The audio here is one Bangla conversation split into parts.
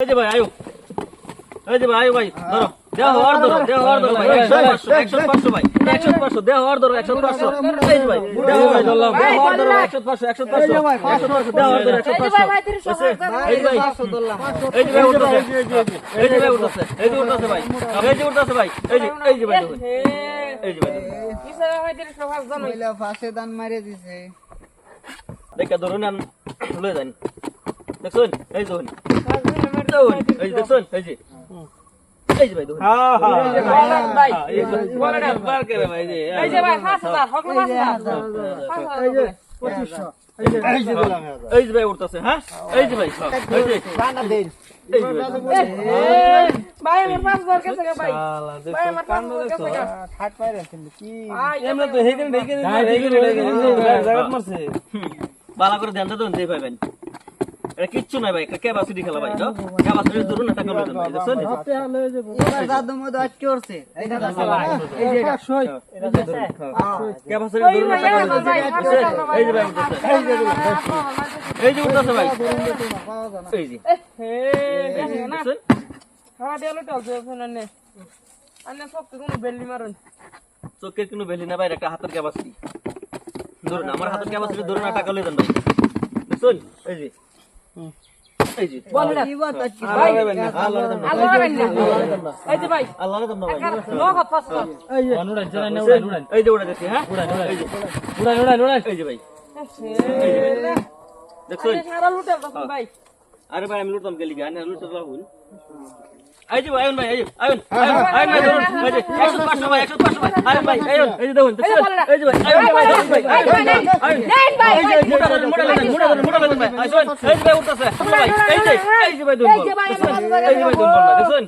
এই যে ভাই আয়ো এই যে ভাই আয়ো ভাই ধরো দেহ আর ধরো দেহ আর ধরো ভাই একশো পাঁচশো একশো পাঁচশো ভাই একশো পাঁচশো দেহ আর ধরো একশো পাঁচশো এই যে ভাই দেহ আর ধরলাম দেহ আর ধরো একশো পাঁচশো একশো পাঁচশো একশো পাঁচশো দেহ আর ধরো একশো পাঁচশো এই যে ভাই এই যে ভাই উঠতেছে এই যে ভাই উঠতেছে এই যে উঠতেছে ভাই এই যে উঠতেছে ভাই এই যে এই যে ভাই এই যে ভাই ফাঁসে দান মারে দিছে দেখা ধরুন লয়ে যান দেখুন এই দেখুন দেখুন এই যে দেখুন এই যে। এই যে ভাই দেখুন এই যে বার করে ভাই এই যে এই যে ভাই উঠতেছে হ্যাঁ? এই যে ভাই হ্যাঁ, এই যে। রানা দেন। এই যে ভাই। ঠাট কি বালা করে ধ্যান দেন দিয়ে পাবেন এটা কিচ্ছু নাই ভাই একটা ক্যাপাসিটি খেলা ভাই ক্যাপাসিটি ধরুন না টাকা লয়ে যান ভাই দেখছেন এবার দাদু মতো আটকে উঠছে এই দাদা এই যে এটা ক্যাপাসিটি ধরুন না টাকা লয়ে যান এই যে ভাই উঠতেছে এই যে উঠতেছে ভাই এই যে এই যে দেখছেন চোখের কোনো বেলি না ভাই একটা হাতের ক্যাপাসিটি ধরুন আমার হাতের ক্যাপাসিটি ধরুন না টাকা দেখছেন এই যে এই যে আল্লাহ দেন না দেন না ভাই এই যে হ্যাঁ এই যে আরে ভাই। আমি লুটতাম গেলি গান লুটতে পারবুন এই যে ভাই আয়ন ভাই এই যে আয়ন আয়ন আয়ন ভাই ধরুন এই যে 100 500 ভাই 100 500 ভাই আয়ন ভাই আয়ন এই যে দেখুন এই যে ভাই আয়ন ভাই ধরুন ভাই আয়ন আয়ন এই যে মোটা ধরুন মোটা ধরুন মোটা ধরুন মোটা ধরুন ভাই আয়ন এই যে ভাই উঠতেছে ভাই এই যে এই যে ভাই ধরুন এই যে ভাই ধরুন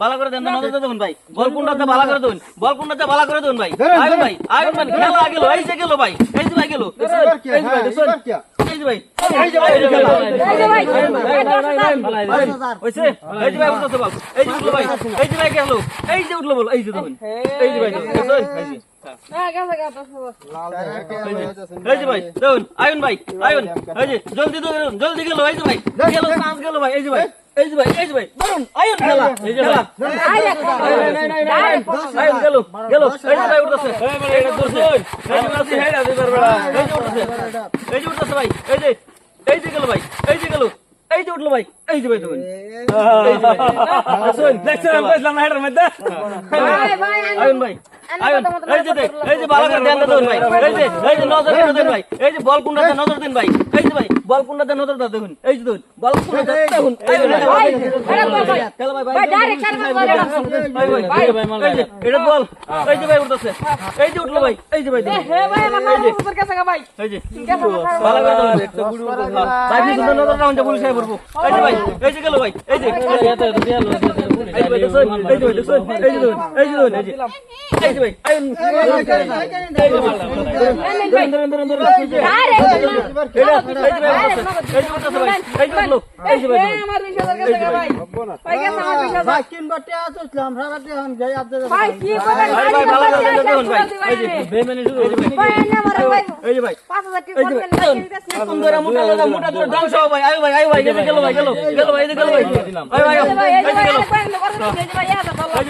বল করে দেন নজর দেখুন ভাই বল কোনটাতে বালা করে দেন বল কোনটাতে বালা করে দেন ভাই আয়ন ভাই আয়ন ভাই খেলা গেল এই যে গেল ভাই এই যে ভাই গেল এই যে ভাই দেখছেন এই যে ভাই এই যে এই যে ভাই হইছে এই যে ভাই উঠতেছে বল এই যে উঠল ভাই এই যে ভাই গেল এই যে বল এই যে দেখুন এই যে ভাই দেখুন এই যে এই যে ভাই দেখুন আয়ন ভাই আয়ন এই যে জলদি গেল এই যে ভাই গেল গেল ভাই এই যে ভাই এই যে ভাই এই যে ভাই ধরুন আয়ন খেলা এই যে ভাই আয়ন গেল গেল এই যে ভাই উঠতেছে এই যে ধরছে এই যে উঠতেছে এই যে উঠতেছে এই যে উঠতেছে ভাই এই যে এই যে গেল ভাই এই যে গেল এই যে উঠল ভাই এই যে ভাই দেখুন দেখছেন আমি কইছিলাম না হেডার মধ্যে আয়ন ভাই এই যে এই যে ভালো করে ধ্যান দেন ভাই এই যে এই যে নজর দেন ভাই এই যে বল কুন্ডাতে নজর দেন ভাই এই যে ভাই বল কুন্ডাতে নজর দাও দেখুন এই যে দেখুন বল কুন্ডাতে দেখুন এই যে ভাই খেলা ভাই ভাই ভাই ভাই এই যে এটা বল এই যে ভাই উঠতেছে এই যে উঠল ভাই এই যে ভাই দেখুন এই যে ভালো করে দাও একটা গুড়ি উঠল ভাই কি সুন্দর নজর রাউন্ড পুলিশ আই পড়ব এই যে ভাই এই যে গেল ভাই এই যে এই যে ভাই দেখুন এই যে ভাই দেখুন এই যে দেখুন এই যে দেখুন এই যে ভাই এই যে ভাই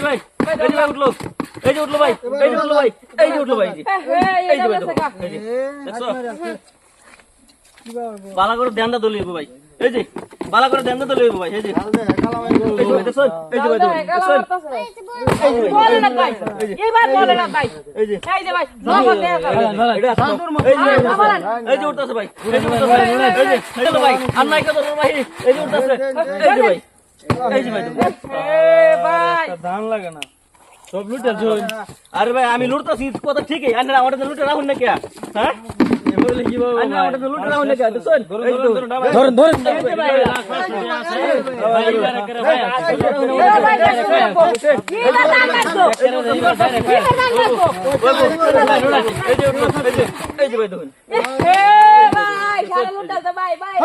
উঠতেছে এই যে ভাই উঠল এই যে ভাই যে ভাই যে ভাই যে ভাই ভাই যে ভাই উঠল এই যে ভাই এই যে উঠল ভাই এই যে উঠল ভাই এই যে ভাই দেখো, বালা করে ধ্যান দা দলিয়ে ভাই এই যে বালা করে ধ্যান ভাই এই যে এই যে ভাই এই যে ভাই এই যে এটা সাধুর মত এই যে এই যে উঠতেছে ভাই এই যে উঠতেছে এই যে চলো ভাই আর নাই কত ভাই এই যে উঠতেছে এই যে ভাই এই যে ভাই ধান লাগে না সব লুটে আরে ভাই আমি লুটতেছি কথা ঠিকই রাখুন না হ্যাঁ আমাদের লুটে রাখুন না কে দেখছেন ধরুন ধরুন এই যে ভাই ভাই